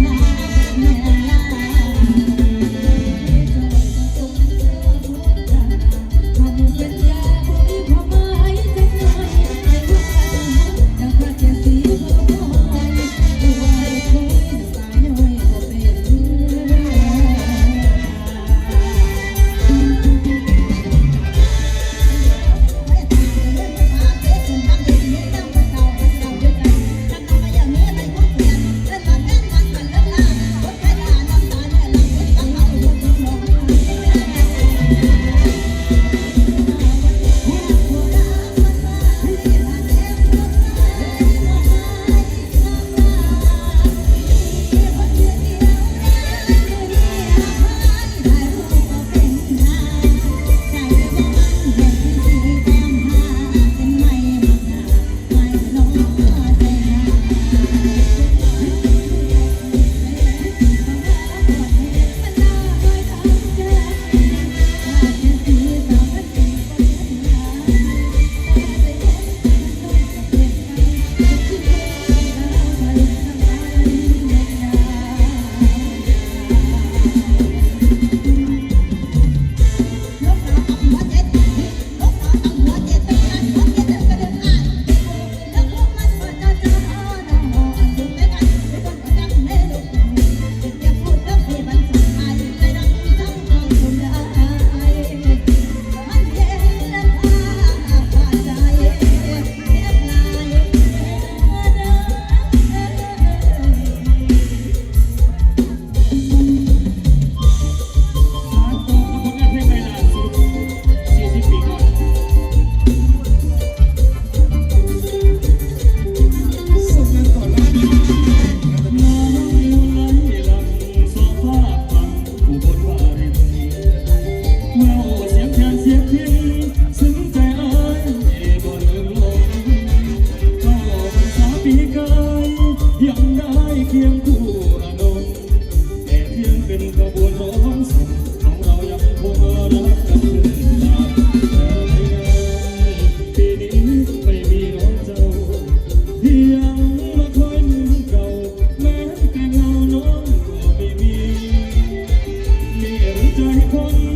night. พียงผู้ระดมแต่เพียงเป็นกระบวนร้องส่งของเรายังคงรักกันขึ้นตาานปีนี้ไม่มีน้องเจ้าที่ยงมาคอยมึงเก่า แม้แต่เงานงก็ไม่มีมีหรืใจคน